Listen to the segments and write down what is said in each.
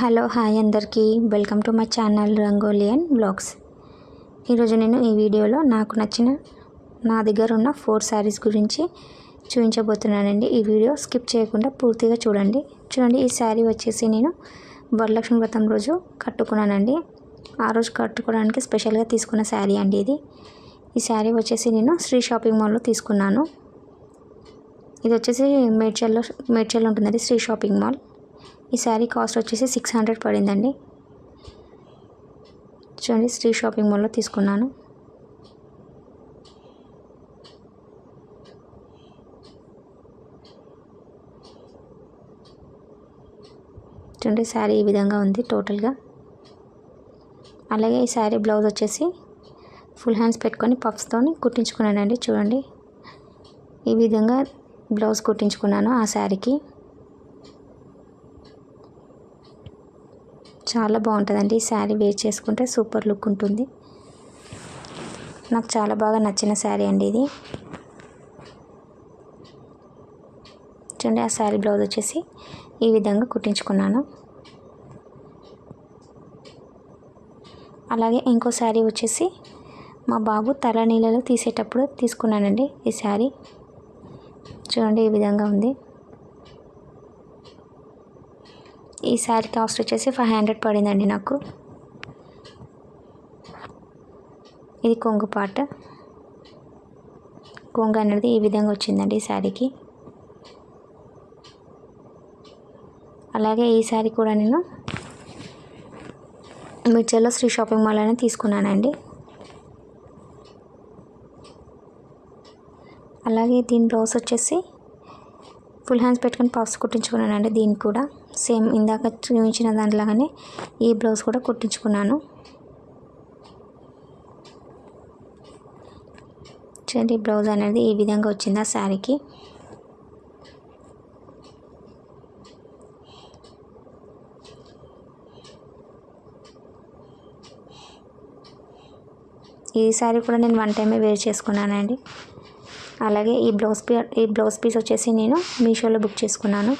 Hello hi అందరికీ. Welcome to my channel Rangoli blogs ఈరోజు నేను ఈ వీడియోలో నాకు నచ్చిన నా దగ్గర ఉన్న ఫోర్ శారీస్ గురించి చూపించబోతున్నానండి. ఈ వీడియో స్కిప్ చేయకుండా పూర్తిగా చూడండి. చూడండి ఈ శారీ వచ్చేసి నేను వరలక్ష్మి వ్రతం రోజు కట్టుకున్నానండి. ఆ రోజు కట్టుకోవడానికి స్పెషల్గా తీసుకున్న శారీ అండి ఇది. ఈ శారీ వచ్చేసి నేను శ్రీ షాపింగ్ మాల్లో తీసుకున్నాను. ఇది వచ్చేసి మేడ్చల్లో మేడ్చల్లో ఉంటుందండి శ్రీ షాపింగ్ మాల్. ఈ శారీ కాస్ట్ వచ్చేసి సిక్స్ హండ్రెడ్ పడిందండి. చూడండి శ్రీ షాపింగ్ మాల్లో తీసుకున్నాను. చూడండి శారీ ఈ విధంగా ఉంది టోటల్గా. అలాగే ఈ శారీ బ్లౌజ్ వచ్చేసి ఫుల్ హ్యాండ్స్ పెట్టుకొని పఫ్స్తోని కుట్టించుకున్నానండి చూడండి. ఈ విధంగా బ్లౌజ్ కుట్టించుకున్నాను ఆ శారీకి. చాలా బాగుంటుందండి. ఈ శారీ వేర్ చేసుకుంటే సూపర్ లుక్ ఉంటుంది. నాకు చాలా బాగా నచ్చిన శారీ అండి ఇది. చూడండి ఆ శారీ బ్లౌజ్ వచ్చేసి ఈ విధంగా కుట్టించుకున్నాను. అలాగే ఇంకో శారీ వచ్చేసి మా బాబు తల నీళ్ళలో తీసేటప్పుడు తీసుకున్నానండి ఈ శారీ. చూడండి ఈ విధంగా ఉంది. ఈ శారీ కాస్ట్ వచ్చేసి ఫైవ్ హండ్రెడ్ పడిందండి నాకు. ఇది కొంగు పాట. కొంగు అనేది ఈ విధంగా వచ్చిందండి ఈ శారీకి. అలాగే ఈ శారీ కూడా నేను మిర్చర్లో శ్రీ షాపింగ్ మాల్ అనేది తీసుకున్నానండి. అలాగే దీని బ్లౌజ్ వచ్చేసి ఫుల్ హ్యాండ్స్ పెట్టుకొని పఫ్స్ కుట్టించుకున్నానండి దీనికి కూడా. సేమ్ ఇందాక చూపించిన దాంట్లాగానే ఈ బ్లౌజ్ కూడా కుట్టించుకున్నాను. చూడండి బ్లౌజ్ అనేది ఈ విధంగా వచ్చింది ఆ శారీకి. ఈ శారీ కూడా నేను వన్ టైమే వేర్ చేసుకున్నానండి. అలాగే ఈ బ్లౌజ్ పీ ఈ బ్లౌజ్ పీస్ వచ్చేసి నేను మీషోలో బుక్ చేసుకున్నాను.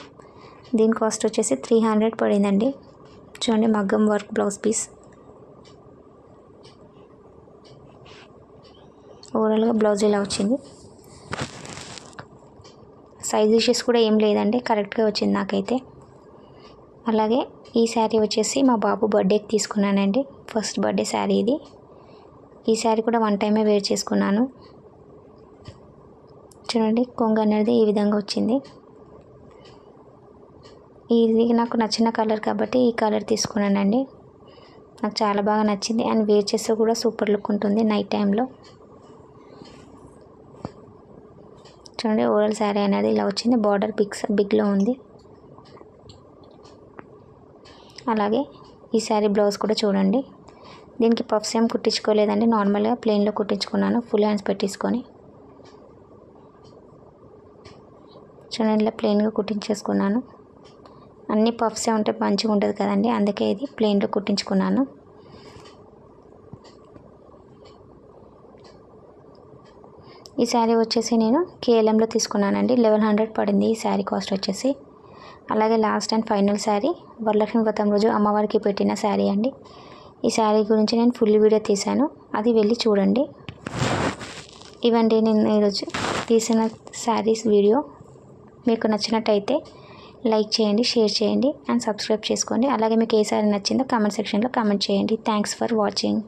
దీని కాస్ట్ వచ్చేసి త్రీ హండ్రెడ్ పడిందండి. చూడండి మగ్గం వర్క్ బ్లౌజ్ పీస్. ఓవరాల్గా బ్లౌజ్ ఇలా వచ్చింది. సైజ్ ఇష్యూస్ కూడా ఏం లేదండి కరెక్ట్గా వచ్చింది నాకైతే. అలాగే ఈ శారీ వచ్చేసి మా బాబు బర్త్డేకి తీసుకున్నానండి. ఫస్ట్ బర్త్డే శారీ ఇది. ఈ శారీ కూడా వన్ టైమే వేర్ చేసుకున్నాను. చూడండి కొంగ అనేది ఈ విధంగా వచ్చింది. ఇది నాకు నచ్చిన కలర్ కాబట్టి ఈ కలర్ తీసుకున్నానండి. నాకు చాలా బాగా నచ్చింది. అండ్ వేర్ చేస్తే కూడా సూపర్ లుక్ ఉంటుంది నైట్ టైంలో. చూడండి ఓవరాల్ శారీ అనేది ఇలా వచ్చింది. బార్డర్ బిగ్స్ బిగ్లో ఉంది. అలాగే ఈ శారీ బ్లౌజ్ కూడా చూడండి. దీనికి పఫ్స్ ఏం కుట్టించుకోలేదండి. నార్మల్గా ప్లెయిన్లో కుట్టించుకున్నాను. ఫుల్ హ్యాండ్స్ పెట్టించుకొని చూడండి ఇలా ప్లెయిన్గా కుట్టించేసుకున్నాను. అన్ని పఫ్సే ఉంటే మంచిగా ఉంటుంది కదండి. అందుకే ఇది ప్లెయిన్లో కుట్టించుకున్నాను. ఈ శారీ వచ్చేసి నేను కేఎల్ఎంలో తీసుకున్నానండి. లెవెన్ హండ్రెడ్ పడింది ఈ శారీ కాస్ట్ వచ్చేసి. అలాగే last and final sari Varalakshmi Vratam రోజు అమ్మవారికి పెట్టిన శారీ అండి. ఈ శారీ గురించి నేను ఫుల్ వీడియో తీశాను. అది వెళ్ళి చూడండి. ఇవండి నేను ఈరోజు తీసిన శారీస్ వీడియో. మీకు నచ్చినట్టయితే లైక్ చేయండి షేర్ చేయండి అండ్ సబ్స్క్రైబ్ చేసుకోండి. అలాగే మీకు ఏ సారీ నచ్చిందో కామెంట్ సెక్షన్లో కామెంట్ చేయండి. Thanks for watching